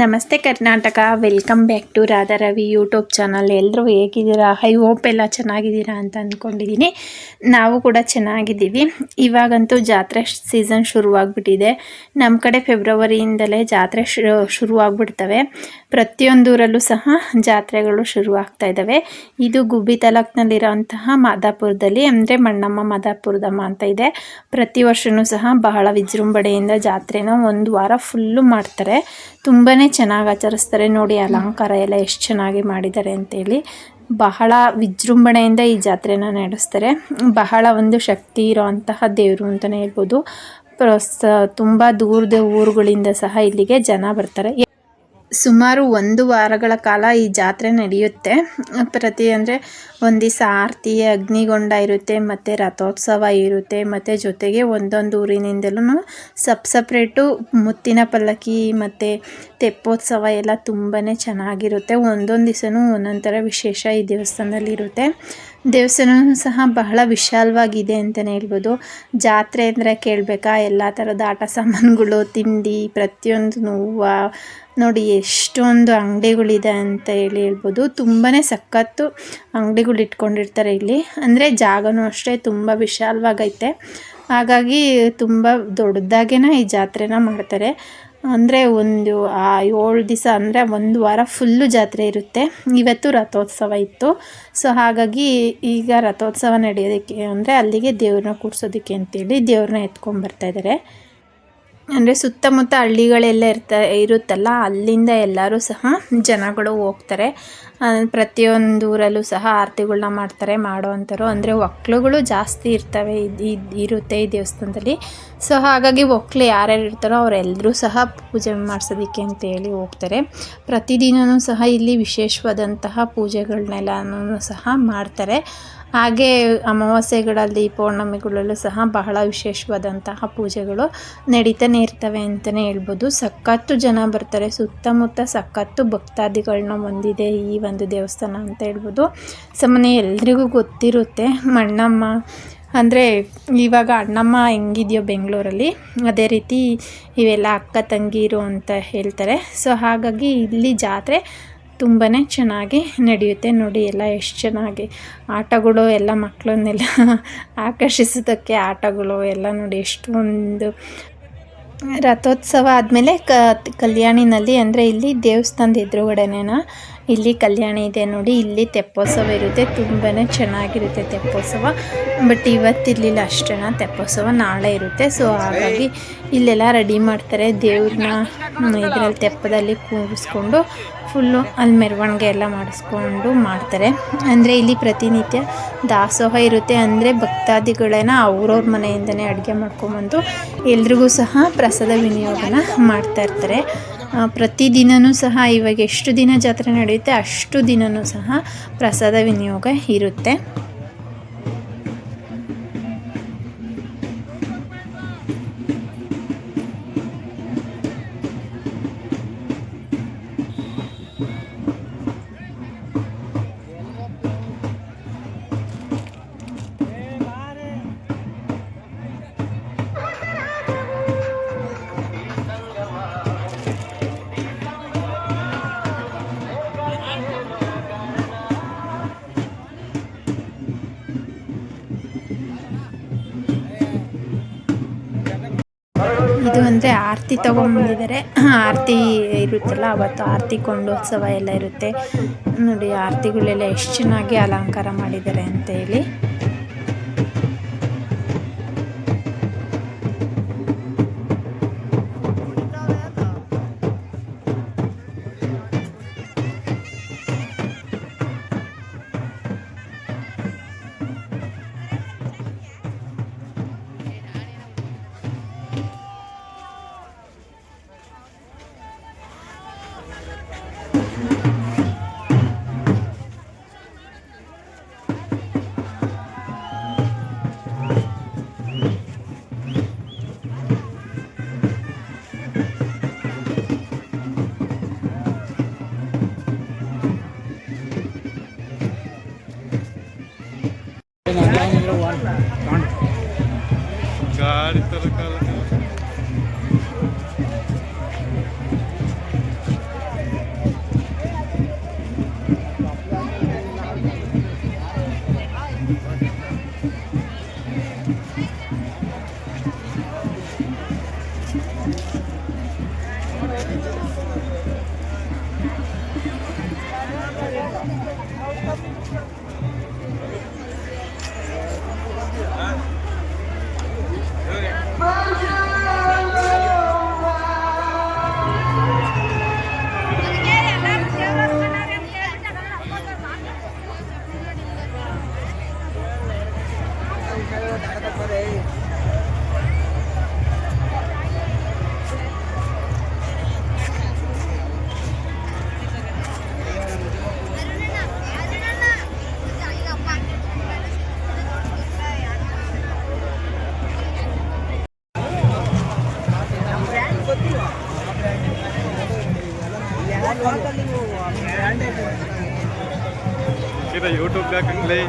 ನಮಸ್ತೆ Karnataka. Welcome back to Radha Ravi YouTube channel ಎಲ್ಲರೂ ಹೇಗಿದ್ದೀರಾ? ಐ ಹೋಪ್ ಎಲ್ಲ ಚೆನ್ನಾಗಿದ್ದೀರಾ ಅಂತ ಅಂದ್ಕೊಂಡಿದ್ದೀನಿ ನಾವು ಕೂಡ ಚೆನ್ನಾಗಿದ್ದೀವಿ. ಇವಾಗಂತೂ ಜಾತ್ರೆ ಸೀಸನ್ ಶುರುವಾಗ್ಬಿಟ್ಟಿದೆ. ನಮ್ಮ ಕಡೆ ಫೆಬ್ರವರಿಯಿಂದಲೇ ಜಾತ್ರೆ ಶುರು ಶುರುವಾಗ್ಬಿಡ್ತವೆ. ಪ್ರತಿಯೊಂದೂರಲ್ಲೂ ಸಹ ಜಾತ್ರೆಗಳು ಶುರುವಾಗ್ತಾ ಇದ್ದಾವೆ ಇದು ಗುಬ್ಬಿ ತಾಲೂಕ್ನಲ್ಲಿರೋಂತಹ ಮಾದಾಪುರದಲ್ಲಿ, ಅಂದರೆ ಮಣ್ಣಮ್ಮ ಮಾದಾಪುರದಮ್ಮ ಅಂತ ಇದೆ. ಪ್ರತಿ ವರ್ಷವೂ ಸಹ ಬಹಳ ವಿಜೃಂಭಣೆಯಿಂದ ಜಾತ್ರೆನ ಒಂದು ವಾರ ಫುಲ್ಲು ಮಾಡ್ತಾರೆ. ತುಂಬಾ ಚೆನ್ನಾಗಿ ಆಚರಿಸ್ತಾರೆ. ನೋಡಿ ಅಲಂಕಾರ ಎಲ್ಲ ಎಷ್ಟು ಚೆನ್ನಾಗಿ ಮಾಡಿದ್ದಾರೆ ಅಂತೇಳಿ. ಬಹಳ ವಿಜೃಂಭಣೆಯಿಂದ ಈ ಜಾತ್ರೆನ ನಡೆಸ್ತಾರೆ. ಬಹಳ ಒಂದು ಶಕ್ತಿ ಇರೋವಂತಹ ದೇವರು ಅಂತಲೇ ಹೇಳ್ಬೋದು. ತುಂಬ ದೂರದ ಊರುಗಳಿಂದ ಸಹ ಇಲ್ಲಿಗೆ ಜನ ಬರ್ತಾರೆ. ಸುಮಾರು ಒಂದು ವಾರಗಳ ಕಾಲ ಈ ಜಾತ್ರೆ ನಡೆಯುತ್ತೆ. ಪ್ರತಿ ಅಂದರೆ ಒಂದು ದಿವಸ ಆರತಿ, ಅಗ್ನಿಗೊಂಡ ಇರುತ್ತೆ, ಮತ್ತು ರಥೋತ್ಸವ ಇರುತ್ತೆ, ಮತ್ತು ಜೊತೆಗೆ ಒಂದೊಂದು ಊರಿನಿಂದಲೂ ಸಪ್ ಸಪ್ರೇಟು ಮುತ್ತಿನ ಪಲ್ಲಕ್ಕಿ, ಮತ್ತು ತೆಪ್ಪೋತ್ಸವ ಎಲ್ಲ ತುಂಬಾ ಚೆನ್ನಾಗಿರುತ್ತೆ. ಒಂದೊಂದು ದಿವಸನೂ ಒಂದೊಂದು ಥರ ವಿಶೇಷ ಈ ದೇವಸ್ಥಾನದಲ್ಲಿ ಇರುತ್ತೆ. ದೇವಸ್ಥಾನವೂ ಸಹ ಬಹಳ ವಿಶಾಲವಾಗಿದೆ ಅಂತಲೇ ಹೇಳ್ಬೋದು. ಜಾತ್ರೆ ಅಂದರೆ ಕೇಳಬೇಕಾ? ಎಲ್ಲ ಥರದ ಆಟ ಸಾಮಾನುಗಳು, ತಿಂಡಿ, ಪ್ರತಿಯೊಂದು ಹೂವು ನೋಡಿ ಎಷ್ಟೊಂದು ಅಂಗಡಿಗಳಿದೆ ಅಂತ ಹೇಳಿ ಹೇಳ್ಬೋದು. ತುಂಬಾ ಸಖತ್ತು ಅಂಗಡಿಗಳು ಇಟ್ಕೊಂಡಿರ್ತಾರೆ ಇಲ್ಲಿ. ಅಂದರೆ ಜಾಗನೂ ಅಷ್ಟೇ ತುಂಬ ವಿಶಾಲವಾಗೈತೆ. ಹಾಗಾಗಿ ತುಂಬ ದೊಡ್ಡದಾಗೇ ಈ ಜಾತ್ರೆನ ಮಾಡ್ತಾರೆ. ಅಂದರೆ ಒಂದು, ಆ ಏಳು ದಿವಸ ಅಂದರೆ ಒಂದು ವಾರ ಫುಲ್ಲು ಜಾತ್ರೆ ಇರುತ್ತೆ. ಇವತ್ತು ರಥೋತ್ಸವ ಇತ್ತು. ಸೊ ಹಾಗಾಗಿ ಈಗ ರಥೋತ್ಸವ ನಡೆಯೋದಕ್ಕೆ ಅಂದರೆ ಅಲ್ಲಿಗೆ ದೇವ್ರನ್ನ ಕೂರಿಸೋದಕ್ಕೆ ಅಂತೇಳಿ ದೇವ್ರನ್ನ ಎತ್ಕೊಂಡ್ಬರ್ತಾಯಿದ್ದಾರೆ ಅಂದರೆ ಸುತ್ತಮುತ್ತ ಹಳ್ಳಿಗಳೆಲ್ಲ ಇರ್ತ, ಇರುತ್ತಲ್ಲ, ಅಲ್ಲಿಂದ ಎಲ್ಲರೂ ಸಹ ಜನಗಳು ಹೋಗ್ತಾರೆ. ಪ್ರತಿಯೊಂದು ಊರಲ್ಲೂ ಸಹ ಆರತಿಗಳನ್ನ ಮಾಡ್ತಾರೆ ಮಾಡೋ ಅಂಥವ್ರು ಅಂದರೆ ಒಕ್ಲುಗಳು ಜಾಸ್ತಿ ಇರ್ತವೆ, ಇದು ಇರುತ್ತೆ ಈ ದೇವಸ್ಥಾನದಲ್ಲಿ. ಸೊ, ಹಾಗಾಗಿ ಒಕ್ಲು ಯಾರ್ಯಾರು ಇರ್ತಾರೋ ಅವರೆಲ್ಲರೂ ಸಹ ಪೂಜೆ ಮಾಡಿಸೋದಕ್ಕೆ ಅಂತೇಳಿ ಹೋಗ್ತಾರೆ. ಪ್ರತಿದಿನವೂ ಸಹ ಇಲ್ಲಿ ವಿಶೇಷವಾದಂತಹ ಪೂಜೆಗಳನ್ನೆಲ್ಲನೂ ಸಹ ಮಾಡ್ತಾರೆ. ಹಾಗೆ ಅಮಾವಾಸ್ಯೆಗಳಲ್ಲಿ ಪೌರ್ಣಮಿಗಳಲ್ಲೂ ಸಹ ಬಹಳ ವಿಶೇಷವಾದಂತಹ ಪೂಜೆಗಳು ನಡೀತಾನೆ ಇರ್ತವೆ ಅಂತಲೇ ಹೇಳ್ಬೋದು. ಸಖತ್ತು ಜನ ಬರ್ತಾರೆ. ಸುತ್ತಮುತ್ತ ಸಖತ್ತು ಭಕ್ತಾದಿಗಳನ್ನ ಹೊಂದಿದೆ ಈ ಒಂದು ದೇವಸ್ಥಾನ ಅಂತ ಹೇಳ್ಬೋದು. ಸಾಮಾನ್ಯ ಎಲ್ರಿಗೂ ಗೊತ್ತಿರುತ್ತೆ. ಮಣ್ಣಮ್ಮ ಅಂದರೆ ಇವಾಗ ಅಣ್ಣಮ್ಮ ಹೆಂಗಿದೆಯೋ ಬೆಂಗಳೂರಲ್ಲಿ, ಅದೇ ರೀತಿ ಇವೆಲ್ಲ ಅಕ್ಕ ತಂಗಿರು ಅಂತ ಹೇಳ್ತಾರೆ. ಸೊ ಹಾಗಾಗಿ ಇಲ್ಲಿ ಜಾತ್ರೆ ತುಂಬಾ ಚೆನ್ನಾಗಿ ನಡೆಯುತ್ತೆ. ನೋಡಿ, ಎಲ್ಲ ಎಷ್ಟು ಚೆನ್ನಾಗಿ ಆಟಗಳು, ಎಲ್ಲ ಮಕ್ಕಳನ್ನೆಲ್ಲ ಆಕರ್ಷಿಸೋದಕ್ಕೆ ಆಟಗಳು, ಎಲ್ಲ ನೋಡಿ ಎಷ್ಟೊಂದು ರಥೋತ್ಸವ ಆದಮೇಲೆ ಕ, ಕಲ್ಯಾಣಿನಲ್ಲಿ, ಅಂದರೆ ಇಲ್ಲಿ ದೇವಸ್ಥಾನದ ಎದುರುಗಡೆನೇನ ಇಲ್ಲಿ ಕಲ್ಯಾಣ ಇದೆ ನೋಡಿ, ಇಲ್ಲಿ ತೆಪ್ಪೋತ್ಸವ ಇರುತ್ತೆ ತುಂಬಾ ಚೆನ್ನಾಗಿರುತ್ತೆ ತೆಪ್ಪೋತ್ಸವ. ಬಟ್ ಇವತ್ತಿರಲಿಲ್ಲ ಅಷ್ಟೇನ ತೆಪ್ಪೋತ್ಸವ, ನಾಳೆ ಇರುತ್ತೆ. ಸೊ ಹಾಗಾಗಿ ಇಲ್ಲೆಲ್ಲ ರೆಡಿ ಮಾಡ್ತಾರೆ. ದೇವ್ರನ್ನ ಇದರಲ್ಲಿ ತೆಪ್ಪದಲ್ಲಿ ಕೂರಿಸ್ಕೊಂಡು ಫುಲ್ಲು ಅಲ್ಲಿ ಮೆರವಣಿಗೆ ಎಲ್ಲ ಮಾಡಿಸ್ಕೊಂಡು ಮಾಡ್ತಾರೆ. ಅಂದರೆ ಇಲ್ಲಿ ಪ್ರತಿನಿತ್ಯ ದಾಸೋಹ ಇರುತ್ತೆ. ಅಂದರೆ ಭಕ್ತಾದಿಗಳನ್ನ ಅವ್ರವ್ರ ಮನೆಯಿಂದನೇ ಅಡುಗೆ ಮಾಡ್ಕೊಂಬಂದು ಎಲ್ರಿಗೂ ಸಹ ಪ್ರಸಾದ ವಿನಿಯೋಗನ ಮಾಡ್ತಾ ಇರ್ತಾರೆ. ಪ್ರತಿದಿನವೂ ಸಹ ಇವಾಗ ಎಷ್ಟು ದಿನ ಜಾತ್ರೆ ನಡೆಯುತ್ತೆ ಅಷ್ಟು ದಿನವೂ ಸಹ ಪ್ರಸಾದ ವಿನಿಯೋಗ ಇರುತ್ತೆ. ಇದು ಅಂದರೆ ಆರತಿ ತೊಗೊಂಬಂದಿದ್ದಾರೆ ಆರತಿ ಇರುತ್ತಲ್ಲ, ಅವತ್ತು ಆರತಿ ಕೊಂಡೋತ್ಸವ ಎಲ್ಲ ಇರುತ್ತೆ. ನೋಡಿ, ಆರತಿಗಳೆಲ್ಲ ಎಷ್ಟು ಚೆನ್ನಾಗಿ ಅಲಂಕಾರ ಮಾಡಿದ್ದಾರೆ ಅಂತ ಹೇಳಿ. गाड़ी तो ಹಾಕಂಗ್ಲೇ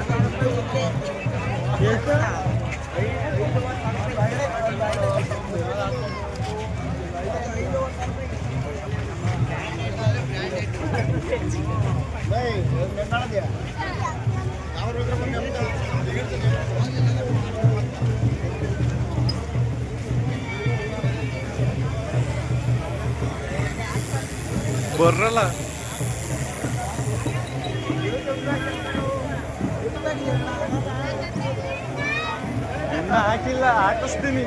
ಬರ್ರಲ್ಲ ಹಾಕಿಲ್ಲ ಹಾಕಿಸ್ತೀನಿ.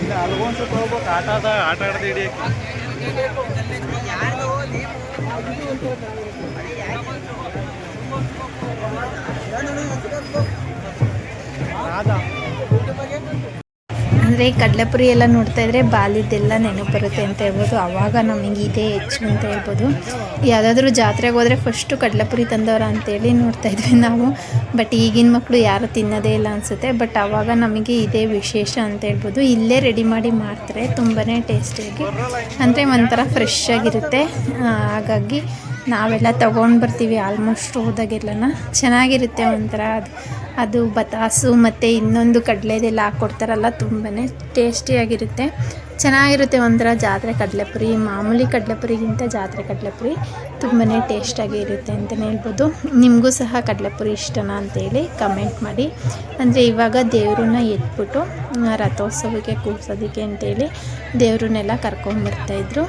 ಇನ್ನು ಅಲ್ಗೊಂದ್ಸತ ಹೋಗ್ಬೇಕು ಆಟ ಆದ ಆಟ ಆಡ್ದು ರಾಧಾ. ಅಂದರೆ ಕಡಲೆಪುರಿ ಎಲ್ಲ ನೋಡ್ತಾ ಇದ್ರೆ ಬಾಲಿದ್ದೆಲ್ಲ ನೆನಪು ಬರುತ್ತೆ ಅಂತ ಹೇಳ್ಬೋದು. ಆವಾಗ ನಮಗೆ ಇದೇ ಹೆಚ್ಚು ಅಂತ ಹೇಳ್ಬೋದು. ಯಾವುದಾದ್ರೂ ಜಾತ್ರೆಗೆ ಹೋದರೆ ಫಸ್ಟು ಕಡಲೆಪುರಿ ತಂದವರ ಅಂತೇಳಿ ನೋಡ್ತಾ ಇದ್ವಿ ನಾವು. ಬಟ್ ಈಗಿನ ಮಕ್ಕಳು ಯಾರು ತಿನ್ನೋದೇ ಇಲ್ಲ ಅನಿಸುತ್ತೆ. ಬಟ್ ಆವಾಗ ನಮಗೆ ಇದೇ ವಿಶೇಷ ಅಂತ ಹೇಳ್ಬೋದು. ಇಲ್ಲೇ ರೆಡಿ ಮಾಡಿ ಮಾಡ್ತಾರೆ. ತುಂಬಾ ಟೇಸ್ಟಿಯಾಗಿ ಅಂದರೆ ಒಂಥರ ಫ್ರೆಶ್ ಆಗಿರುತ್ತೆ. ಹಾಗಾಗಿ ನಾವೆಲ್ಲ ತೊಗೊಂಡು ಬರ್ತೀವಿ ಆಲ್ಮೋಸ್ಟ್ ಹೋದಾಗೆಲ್ಲನ. ಚೆನ್ನಾಗಿರುತ್ತೆ ಒಂಥರ ಅದು. ಅದು ಬತಾಸು ಮತ್ತು ಇನ್ನೊಂದು ಕಡಲೆದೆಲ್ಲ ಹಾಕ್ಕೊಡ್ತಾರಲ್ಲ ತುಂಬಾ ಟೇಸ್ಟಿಯಾಗಿರುತ್ತೆ. ಚೆನ್ನಾಗಿರುತ್ತೆ ಒಂಥರ ಜಾತ್ರೆ ಕಡಲೆಪುರಿ, ಮಾಮೂಲಿ ಕಡಲೆಪುರಿಗಿಂತ ಜಾತ್ರೆ ಕಡಲೆಪುರಿ ತುಂಬಾ ಟೇಸ್ಟಾಗಿ ಇರುತ್ತೆ ಅಂತಲೇ ಹೇಳ್ಬೋದು. ನಿಮಗೂ ಸಹ ಕಡಲೆಪುರಿ ಇಷ್ಟನಾ ಅಂತೇಳಿ ಕಮೆಂಟ್ ಮಾಡಿ. ಅಂದರೆ ಇವಾಗ ದೇವ್ರನ್ನ ಎತ್ಬಿಟ್ಟು ರಥೋತ್ಸವಕ್ಕೆ ಕೂರ್ಸೋದಕ್ಕೆ ಅಂತೇಳಿ ದೇವ್ರನ್ನೆಲ್ಲ ಕರ್ಕೊಂಬರ್ತಾಯಿದ್ರು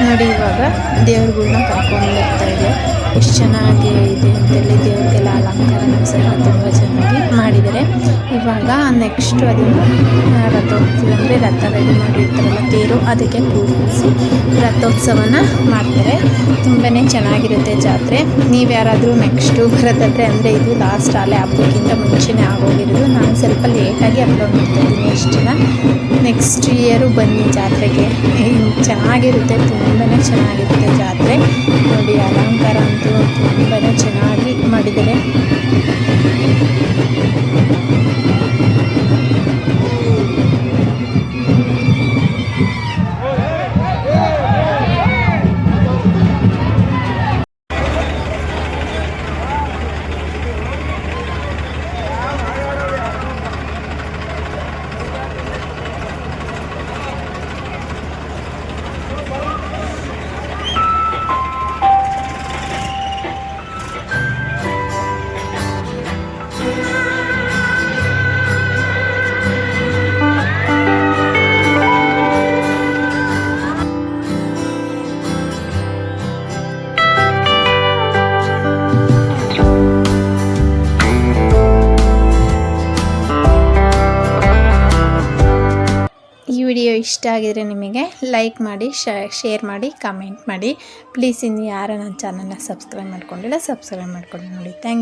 ನೋಡಿ ಇವಾಗ ದೇವ್ರುಗಳ್ನ ಕರ್ಕೊಂಡು ಬರ್ತಾ ಇದೆ. ಎಷ್ಟು ಚೆನ್ನಾಗಿ ಇದೆ ಅಂತೇಳಿ ದೇವ್ರಿಗೆಲ್ಲ ಅಲಂಕಾರ ಸಹ ತುಂಬ ಚೆನ್ನಾಗಿ ಮಾಡಿದ್ದಾರೆ. ಇವಾಗ ನೆಕ್ಸ್ಟ್ ಅದನ್ನು ರಥೋತ್ಸವ ಅಂದರೆ ರಥ ರೆಡಿ ಮಾಡಿರ್ತಾರಲ್ಲ ತೇರು, ಅದಕ್ಕೆ ಕೂರಿಸಿ ರಥೋತ್ಸವನ ಮಾಡ್ತಾರೆ. ತುಂಬಾ ಚೆನ್ನಾಗಿರುತ್ತೆ ಜಾತ್ರೆ. ನೀವು ಯಾರಾದರೂ ನೆಕ್ಸ್ಟು ಬರೋದಾದ್ರೆ ಅಂದರೆ ಇದು ಲಾಸ್ಟ್ ಅಲ್ಲೇ ಹಬ್ಬಕ್ಕಿಂತ ಮುಂಚೆನೇ ಆಗೋಗಿರೋದು. ನಾನು ಸ್ವಲ್ಪ ಲೇಟಾಗಿ ಅಪ್ಲೋಡ್ ಮಾಡ್ತಾ ಇದ್ದೀನಿ ದಿನ ನೆಕ್ಸ್ಟ್ ಇಯರು ಬನ್ನಿ ಜಾತ್ರೆಗೆ. ಚೆನ್ನಾಗಿರುತ್ತೆ ತುಂಬಾ ಚೆನ್ನಾಗಿರುತ್ತೆ ಜಾತ್ರೆ. ನೋಡಿ, ಅಲಂಕಾರ ಅಂತೂ ತುಂಬಾ ಚೆನ್ನಾಗಿ ಮಾಡಿದ್ದಾರೆ ಇಷ್ಟ ಆಗಿದರೆ ನಿಮಗೆ ಲೈಕ್ ಮಾಡಿ ಶೇರ್ ಮಾಡಿ, ಕಮೆಂಟ್ ಮಾಡಿ. ಪ್ಲೀಸ್ ಇನ್ನು ಯಾರು ನನ್ನ ಚಾನಲ್ನ ಸಬ್ಸ್ಕ್ರೈಬ್ ಮಾಡ್ಕೊಂಡಿಲ್ಲ, ಸಬ್ಸ್ಕ್ರೈಬ್ ಮಾಡ್ಕೊಂಡು ನೋಡಿ. ಥ್ಯಾಂಕ್